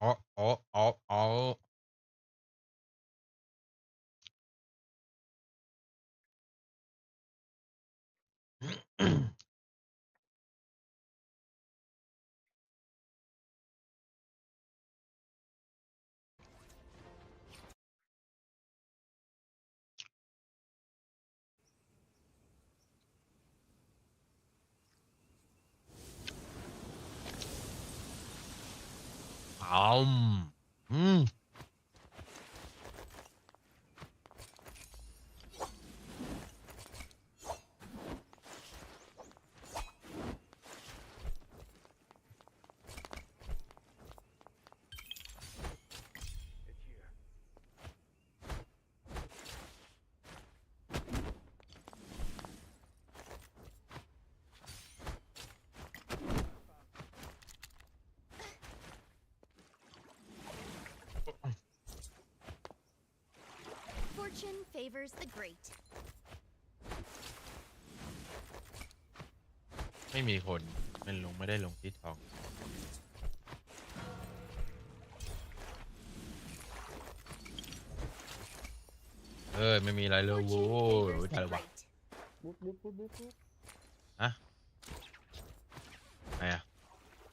อ๋อ อืม Fortune favors the great. ไม่มีคนไม่ลงไม่ได้ลงที่ทอง เออไม่มีอะไรเลย Fortune โว้ย favors ได้ the แล้ววะ great. บุ๊บบุ๊บบุ๊บบุ๊บบุ๊บ ไงอะ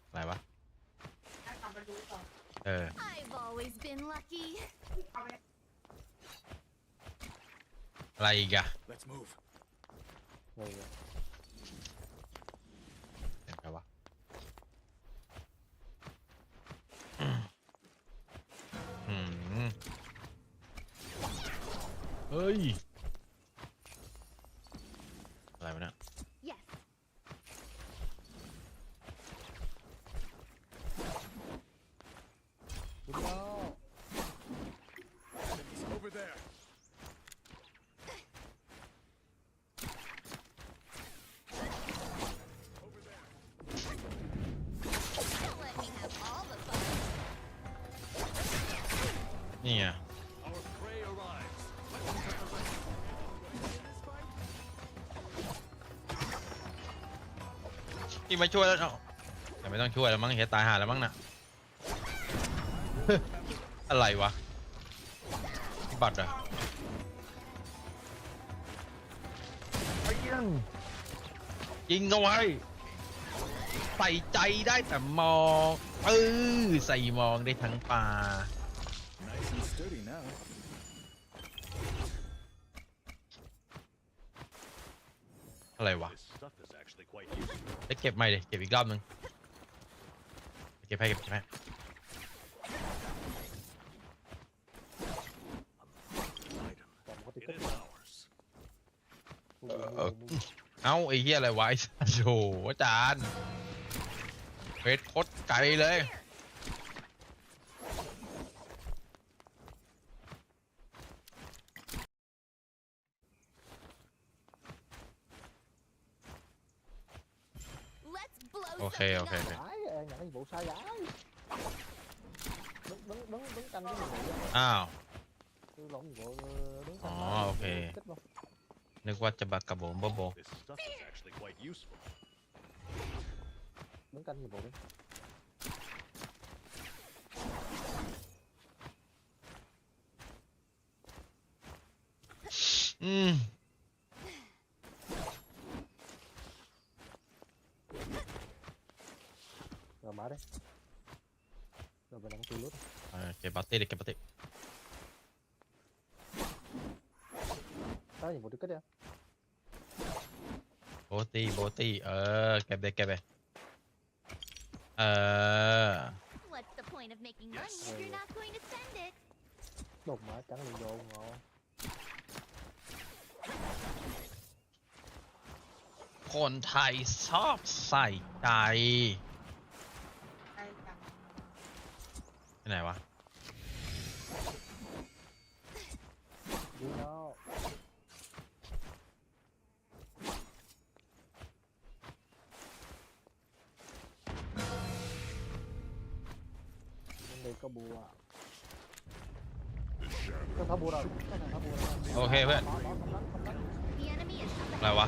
อะไรวะ เออ I've always been lucky. อะไรอีกอะ Let's move. เฮ้ยเห็นไหมวะอืมเฮ้ย อะไรวะเนี่ย นี่ไง Our prey arrives. Let's cut the leg. In this fight? ที่มาช่วยแล้วเนาะแต่ไม่ต้องช่วยแล้วมั้งเฮียตายหาแล้วมั้งน่ะอะไรวะที่บัตรอะไปยังยิงเอาไว้ใส่ใจได้แต่มองเออใส่มองได้ทั้งป่า Nice and sturdy now. อะไรวะ This stuff is actually quite useful. ไปเก็บใหม่เลยเก็บอีกรอบนึงเก็บให้เก็บให้ Item. แต่ปกติ It ก็ is ours. มึงเออมึงมึงเอ้าไอ้เหี้ยอะไรวะไอ้สัสโอ้โหอาจารย์เฟสโคตรไกลเลย Let's blow Okay, something okay, up. okay. Ái, à, nhận cái vụ sai trái đứng đứng đứng đứng canh cái vụ đó อ้าว tôi lộn vụ đứng Ồ, canh ok. kích luôn นึกว่าจะบักกระโบมบโบ This stuff is actually quite useful. đứng canh cái vụ đi อื ม rồi mở đi rồi mình ăn từ lúc เออเก็บบัตตี้เลยเก็บบัตตี้ tới nhiệm vụ đi kích đi โบตี้โบตี้เออเก็บเลยเก็บเลยเออ What's the point of making Yes. money if you're not going to spend it? đột mở chẳng liền vô ngon คนไทยชอบใส่ใจ ไปไหนวะ đi nó Bên đây có bùa The shadow. có tháo bùa rồi có thằng tháo bùa rồi โอเคเพื่อน Bỏ, bỏ, không đánh, không đánh, The enemy is up อะไร ahead. วะ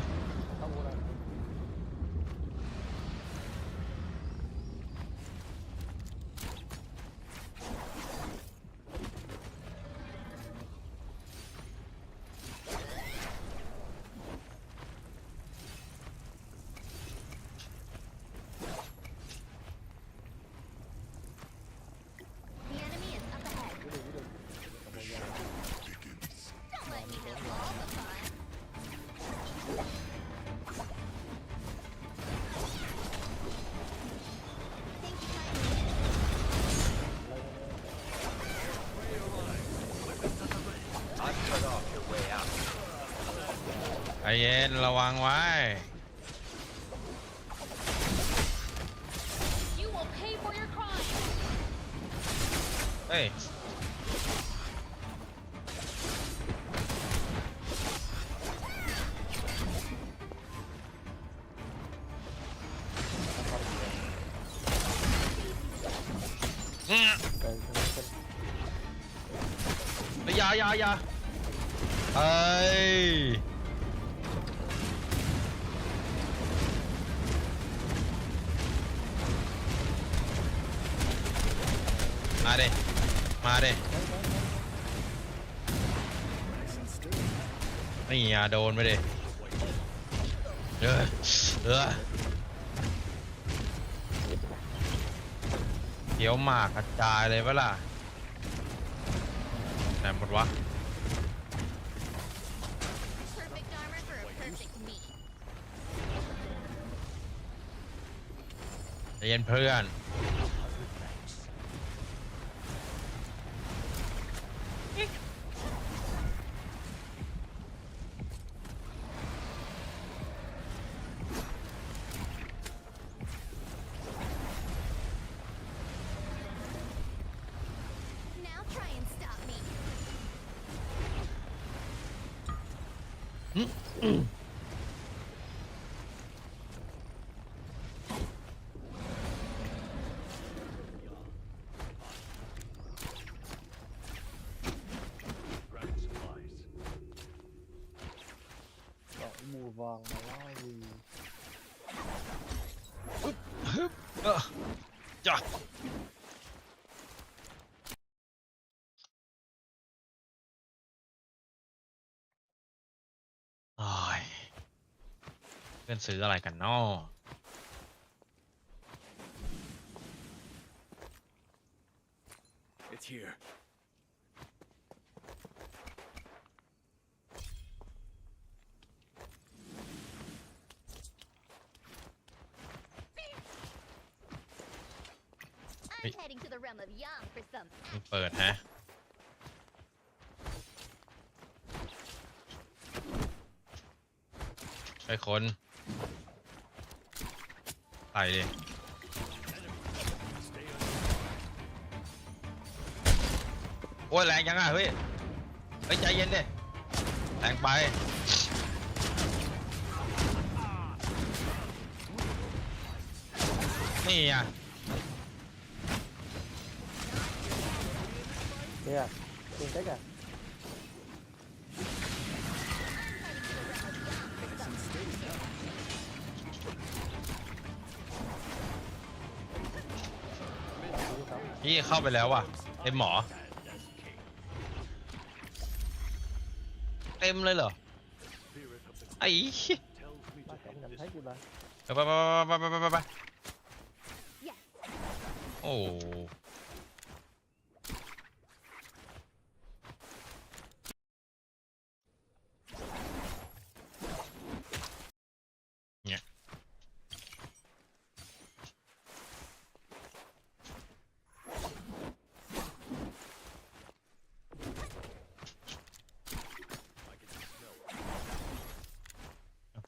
เย็นระวังไว้ You will pay for your crime. เฮ้ยอืมไปตรงนั้นเป็นเฮ้ยอยาอยาอยาเอ้ย เด้มาเด้นี่อะโดนไปเด้เออเออเดี๋ยวหมากกระจายเลยปะล่ะแต่หมดวะ Perfect armor for a perfect me. ใจเย็นเพื่อน Mm-hmm. เพื่อนซื้ออะไรกันนาะ It's here. I'm heading to the realm of Yang for some มึงเปิดฮะไอ้คน ใส่ดิโอ้ยแรงยังอะเฮ้ยเฮ้ยใจเย็นดิแรงไปนี่อะเนี่ยเก่งได้ แก่พี่เข้าไปแล้วว่ะเต็มหมอ เต็มเลยเหรอไอ้เหี้ยป้าแข่งกันให้กี่บาทไปไปไปไปไปไปไป Yes. โอ้เนี่ย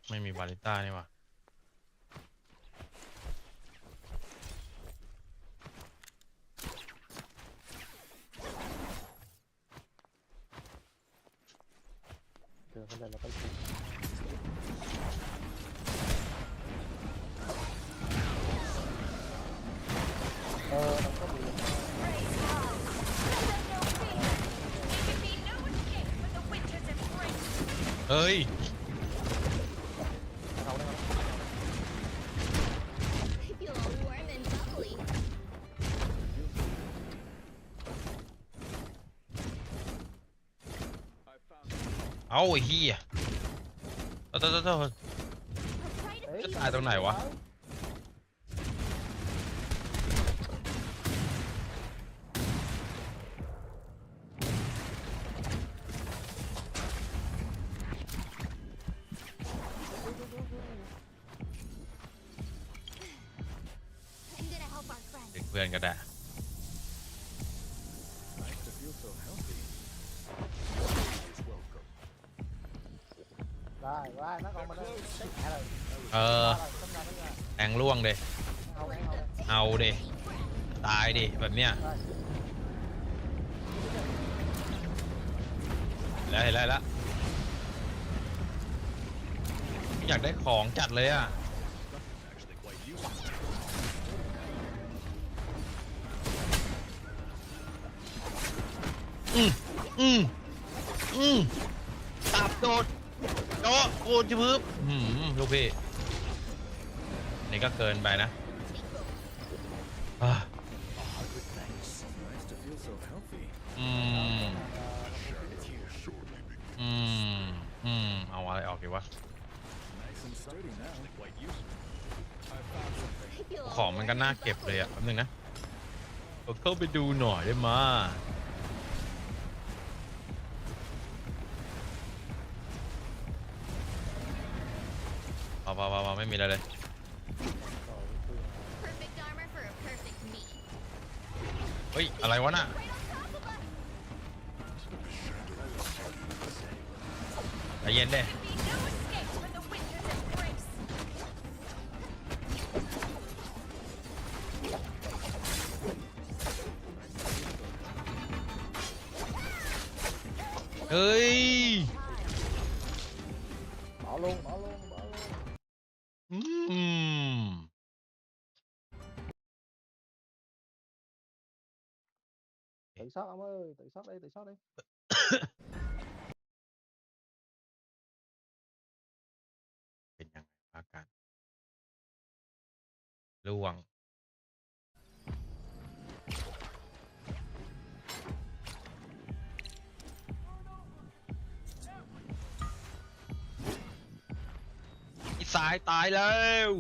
ไม่มี บาริต้านี่ว่ะเจอคนใดเราก็ชิมเออเราก็มี Praise God. Let เอาไอ้เฮียโทษโทษโทษโทษ A rite of เอ้ยจะตายตรงไหนวะ I'm gonna help our friend. เด็กเพื่อนก็ได้ เออแองล่วงเดเอาเอาเดตายดิแบบเนี้ยได้แล้วเห็นแล้วเห็นแล้วอยากได้ของจัดเลยอะอืมอืมอืมตับโดด โต๊ะกูจะพืบอืมลูกพี่ นี่ก็เกินไปนะอะอืมอืมอืมเอาอะไรออกดีวะ ของมันก็น่าเก็บเลยอะแป๊บนึงนะผมเข้าไปดูหน่อยได้ไหม เอาเอาเอาไม่มีอะไรเลยเฮ้ยอะไรวะน่ะใจเย็นเด้เฮ้ย tự sót ông ơi tự sót đi tự sót đi เป็นยังไงอาการระวังอีสายตายแล้ว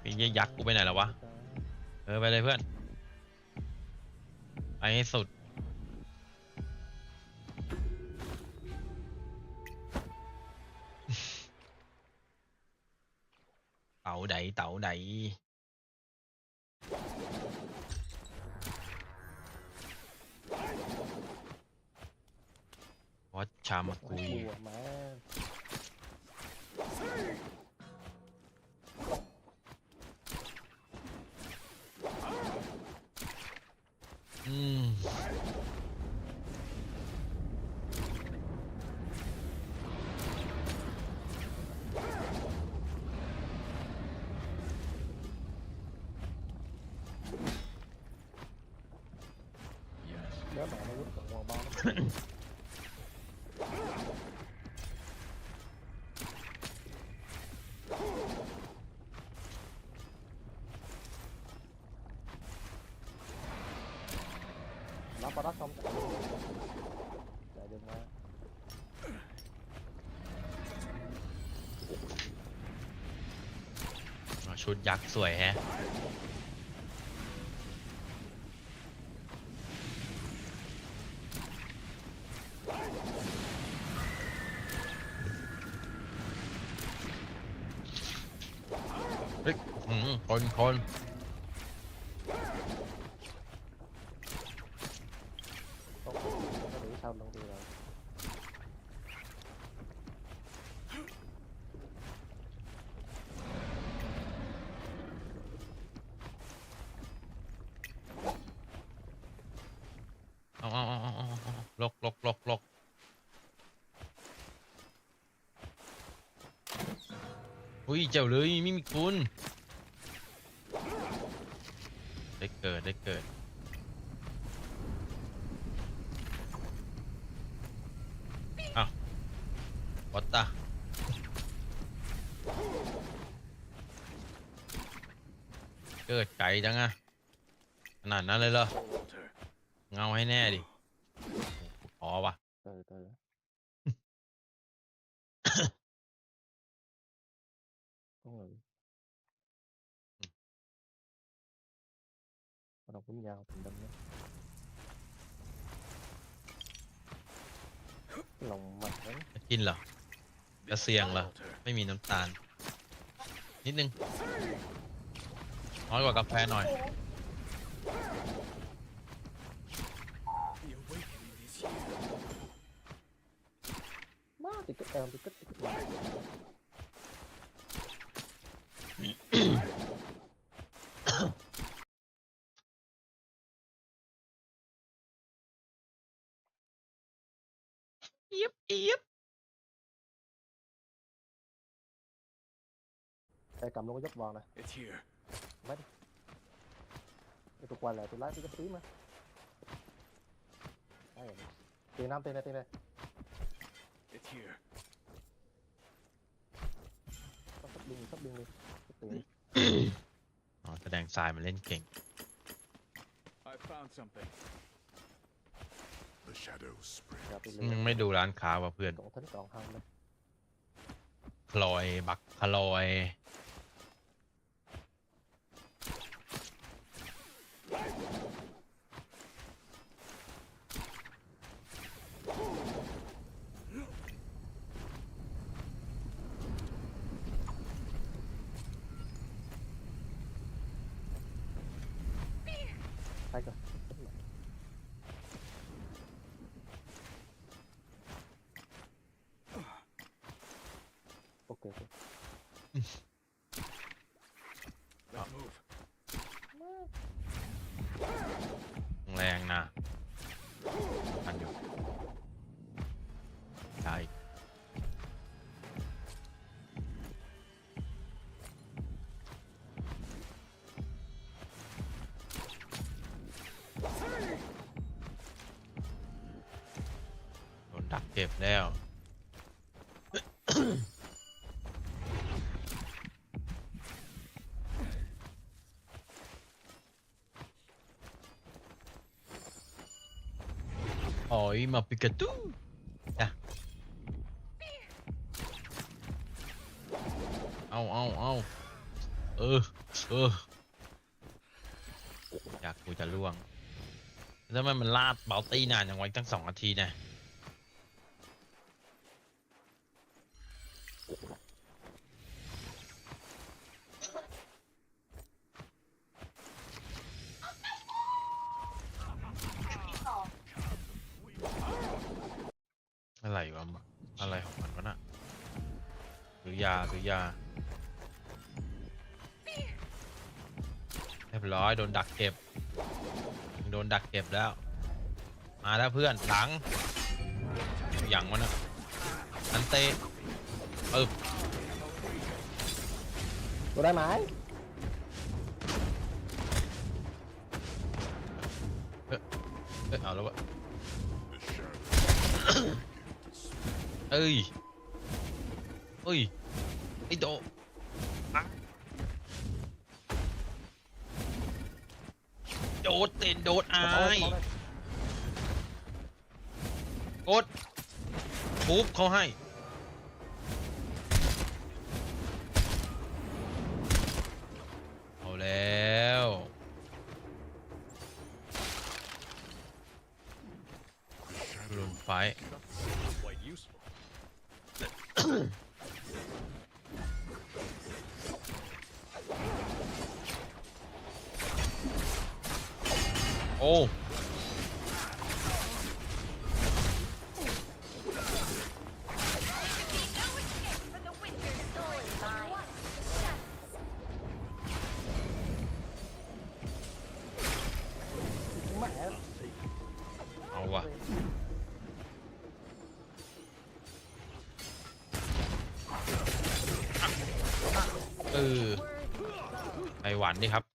ไอ้เหี้ยยักษ์กูไปไหนแล้ววะ เออ ไปเลยเพื่อน ไปให้สุด เต่าใดเต่าใดวัดชามากุย Mm. Yeah, I'm gonna work on one. ชุดยักษ์สวยแฮะเฮ้ยอือหือคนคน tốt nó đuổi sau lưng thì rồi เอาเอาเอาเอาเอาเอาลกลกลกลกอุ้ยเจ้าเลยไม่มีคุณได้เกิดได้เกิดอ้าววัตตาเกิดไก่จังอะขนาดนั้นเลยเหรอเงาให้แน่ดิอ้โหพอวะ từ từ con bắt đầu cũng nhau thành đâm đó cái lòng mạch đấy จะกินเหรอจะเสี่ยงเหรอ Walter. ไม่มีน้ำตาล นิดนึง น้อยกว่ากาแฟหน่อย The awakening is here. má thì cái ติมติ๊กติ๊กติ๊กติ๊ก เอียบเอียบ ไอ้กำลงก็ยกวางนะ It's here. ไอ้ตัวกวนแหละตัวไล่ตัวกระตีมาได้เหรอตีน้ำตีเลยตีเลย It's here. ต้องสับดึงสับดึงเลยสับตีอ๋อแสดงทรายมันเล่นเก่ง I found something. The shadows spread. อย่าไปเลอืยมไม่ดูร้านค้าว่ะเพื่อนสองทั้งสองทางเลยคลอยบักคลอย เก็บแล้วอ๋อยมาปิกาตูจ้ะเอาเอาเอาเออ เออ อยากกูจะล่วง แล้วมันมันลาดเบลตี้นานอย่างไว้ตั้งสองนาทีนะอะไรวะมะ อะไรของมันวะน่ะหรือยาหรือยา เรียบร้อยโดนดักเก็บ โดนดักเก็บแล้ว มาแล้วเพื่อนหลังอย่างวะนะอันเตะปึ๊บตัวได้ไหมเอ้ยเอาแล้ววะ The shadows เอ้ยเอ้ยไอโดอะโดดเต้นโดดอายกดปุ๊บเขาให้เอาแล้วลุมไฟท์ Quite useful. โอ้เอาว่ะเออไต้หวันนี่ครับ